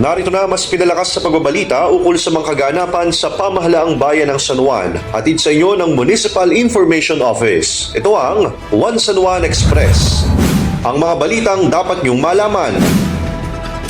Narito na mas pinalakas sa pagbabalita ukol sa mga kaganapan sa pamahalaang bayan ng San Juan. Hatid sa inyo ng Municipal Information Office. Ito ang One San Juan Express. Ang mga balitang dapat niyong malaman.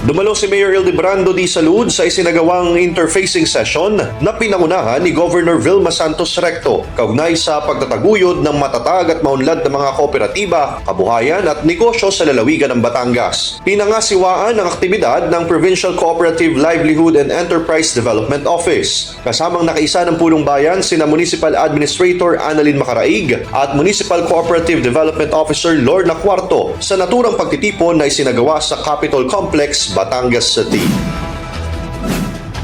Dumalo si Mayor Ildebrando Di Salud sa isinagawang interfacing session na pinangunahan ni Governor Vilma Santos Recto kaugnay sa pagtataguyod ng matatag at maunlad na mga kooperatiba, kabuhayan at negosyo sa lalawigan ng Batangas. Pinangasiwaan ang aktibidad ng Provincial Cooperative Livelihood and Enterprise Development Office. Kasamang nakaisa ng pulong bayan sina Municipal Administrator Annalyn Macaraig at Municipal Cooperative Development Officer Lorna Cuarto sa naturang pagtitipon na isinagawa sa Capitol Complex, Batangas City.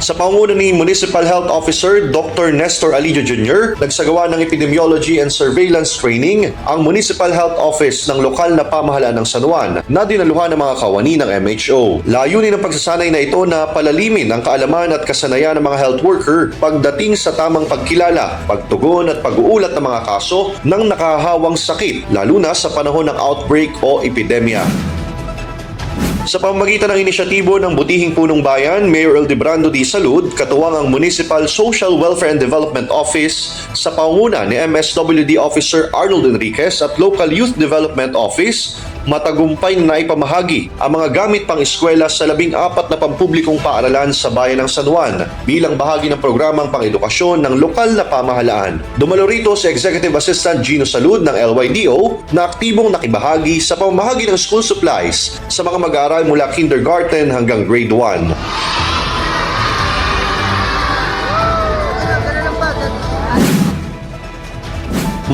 Sa pangunguna ni Municipal Health Officer Dr. Nestor Alidio Jr., nagsagawa ng Epidemiology and Surveillance Training ang Municipal Health Office ng lokal na pamahalaan ng San Juan na dinaluhan ng mga kawani ng MHO. Layunin ng pagsasanay na ito na palalimin ang kaalaman at kasanayan ng mga health worker pagdating sa tamang pagkilala, pagtugon at pag-uulat ng mga kaso ng nakahawang sakit lalo na sa panahon ng outbreak o epidemya. Sa pamamagitan ng inisyatibo ng Butihing Punong Bayan, Mayor Eldebrando Di Salud, katuwang ang Municipal Social Welfare and Development Office sa panguna ni MSWD Officer Arnold Enriquez at Local Youth Development Office, matagumpay na naipamahagi ang mga gamit pang eskwela sa labing apat na pampublikong paaralan sa bayan ng San Juan bilang bahagi ng programang pang-edukasyon ng lokal na pamahalaan. Dumalo rito si Executive Assistant Gino Salud ng LYDO na aktibong nakibahagi sa pamamahagi ng school supplies sa mga mag-aaral mula kindergarten hanggang grade 1.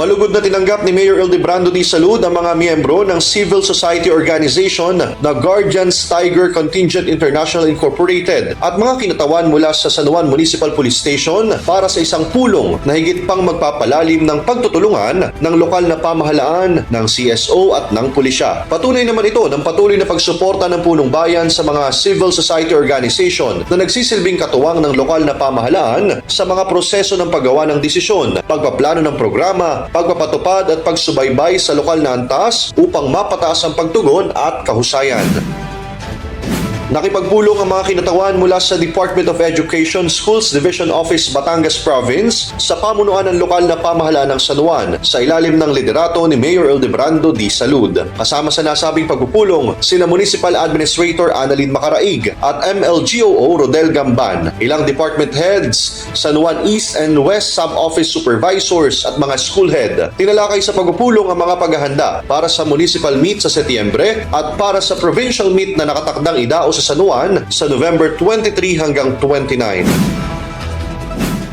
Malugod na tinanggap ni Mayor Ildebrando Di Salud ang mga miyembro ng civil society organization na Guardians Tiger Contingent International Incorporated at mga kinatawan mula sa San Juan Municipal Police Station para sa isang pulong na higit pang magpapalalim ng pagtutulungan ng lokal na pamahalaan ng CSO at ng pulisya. Patunay naman ito ng patuloy na pagsuporta ng punong bayan sa mga civil society organization na nagsisilbing katuwang ng lokal na pamahalaan sa mga proseso ng paggawa ng desisyon, pagpaplano ng programa, pagpapatupad at pagsubaybay sa lokal na antas upang mapataas ang pagtugon at kahusayan. Nakipagpulong ang mga kinatawan mula sa Department of Education Schools Division Office Batangas Province sa pamunuan ng lokal na pamahalaan ng San Juan sa ilalim ng liderato ni Mayor Eldebrando D. Salud. Kasama sa nasabing pagpupulong, sina Municipal Administrator Annalyn Macaraig at MLGOO Rodel Gamban, ilang department heads, San Juan East and West Sub-Office Supervisors at mga school head. Tinalakay sa pagpupulong ang mga paghahanda para sa municipal meet sa Setyembre at para sa provincial meet na nakatakdang idao sa San Juan sa November 23 hanggang 29.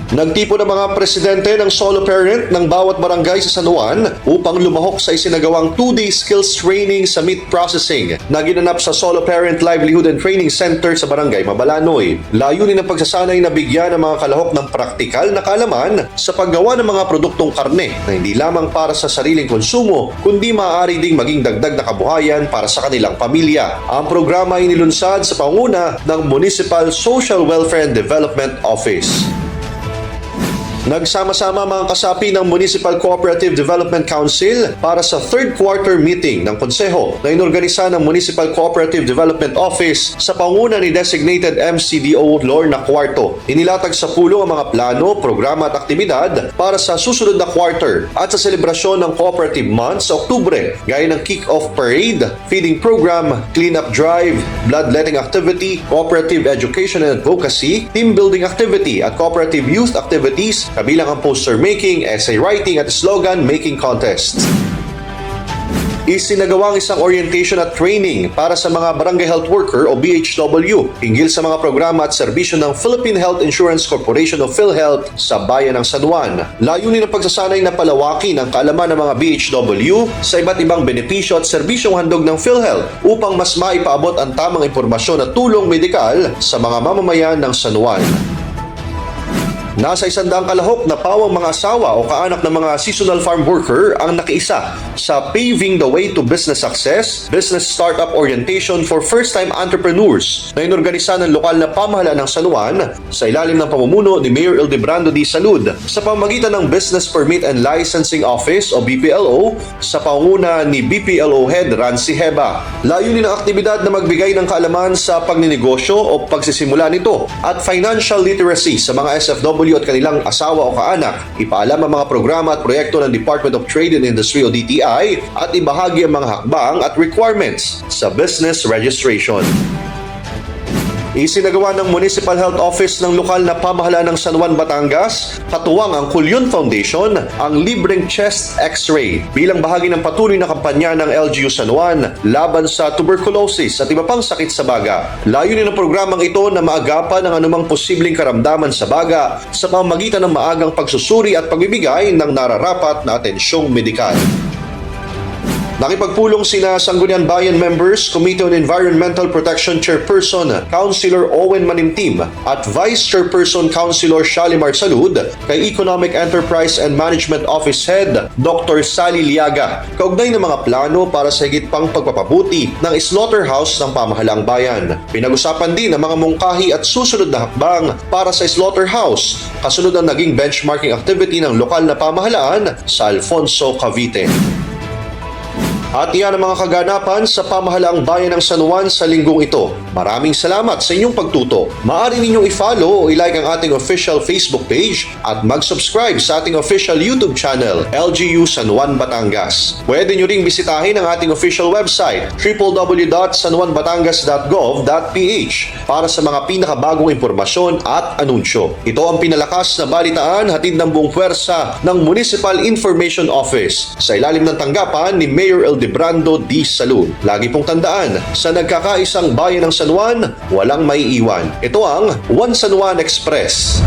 Nagtipo ng mga presidente ng solo parent ng bawat barangay sa San Juan upang lumahok sa isinagawang 2-day skills training sa meat processing na ginanap sa Solo Parent Livelihood and Training Center sa Barangay Mabalanoy. Layunin ng pagsasanay na bigyan ng mga kalahok ng praktikal na kalaman sa paggawa ng mga produktong karne na hindi lamang para sa sariling konsumo kundi maaari ding maging dagdag na kabuhayan para sa kanilang pamilya. Ang programa ay nilunsad sa panguna ng Municipal Social Welfare and Development Office. Nagsama-sama mga kasapi ng Municipal Cooperative Development Council para sa third quarter meeting ng konseho na inorganisa ng Municipal Cooperative Development Office sa panguna ni designated MCDO Lorna Cuarto. Inilatag sa pulo ang mga plano, programa at aktibidad para sa susunod na quarter at sa selebrasyon ng Cooperative Month sa Oktubre gaya ng kick-off parade, feeding program, clean-up drive, bloodletting activity, cooperative education and advocacy, team building activity at cooperative youth activities kabilang ang poster making, essay writing at slogan making contests. Isinagawang isang orientation at training para sa mga barangay health worker o BHW hinggil sa mga programa at serbisyo ng Philippine Health Insurance Corporation o PhilHealth sa bayan ng San Juan. Layunin ng pagsasanay na palawakin ang kaalaman ng mga BHW sa iba't ibang benepisyo at serbisyong handog ng PhilHealth upang mas maipaabot ang tamang impormasyon at tulong medikal sa mga mamamayan ng San Juan. Nasa isandaang kalahok na pawang mga asawa o kaanak ng mga seasonal farm worker ang nakiisa sa Paving the Way to Business Success, Business Startup Orientation for First-Time Entrepreneurs na inorganisa ng lokal na pamahalaan ng San Juan sa ilalim ng pamumuno ni Mayor Ildebrando D. Salud sa pamagitan ng Business Permit and Licensing Office o BPLO sa panguna ni BPLO Head Rancy Heba. Layunin ng aktibidad na magbigay ng kaalaman sa pagninegosyo o pagsisimula nito at financial literacy sa mga SFW at kanilang asawa o kaanak. Ipaalam ang mga programa at proyekto ng Department of Trade and Industry o DTI at ibahagi ang mga hakbang at requirements sa business registration. Isinagawa ng Municipal Health Office ng lokal na pamahalaan ng San Juan, Batangas, katuwang ang Kulyon Foundation, ang libreng chest x-ray bilang bahagi ng patuloy na kampanya ng LGU San Juan laban sa tuberculosis at iba pang sakit sa baga. Layunin ng programang ito na maagapan ang anumang posibleng karamdaman sa baga sa pamamagitan ng maagang pagsusuri at pagbibigay ng nararapat na atensyong medikal. Nakipagpulong sina Sangguniang Bayan members, Committee on Environmental Protection Chairperson, Councilor Owen Manimtim at Vice Chairperson Councilor Shalimar Salud kay Economic Enterprise and Management Office Head Dr. Sally Liaga kaugnay ng mga plano para sa higit pang pagpapabuti ng slaughterhouse ng pamahalang bayan. Pinag-usapan din ang mga mungkahi at susunod na hakbang para sa slaughterhouse kasunod ang naging benchmarking activity ng lokal na pamahalaan sa Alfonso, Cavite. At iyan ang mga kaganapan sa pamahalaang bayan ng San Juan sa linggong ito. Maraming salamat sa inyong pagtuto. Maaari ninyong i-follow o i-like ang ating official Facebook page at mag-subscribe sa ating official YouTube channel, LGU San Juan Batangas. Pwede nyo ring bisitahin ang ating official website, www.sanjuanbatangas.gov.ph para sa mga pinakabagong impormasyon at anunsyo. Ito ang pinalakas na balitaan hatid ng buong puwersa ng Municipal Information Office sa ilalim ng tanggapan ni Mayor Eldebrando D. Salud. Lagi pong tandaan, sa nagkakaisang bayan ng San Juan, walang maiiwan. Ito ang One San Juan Express.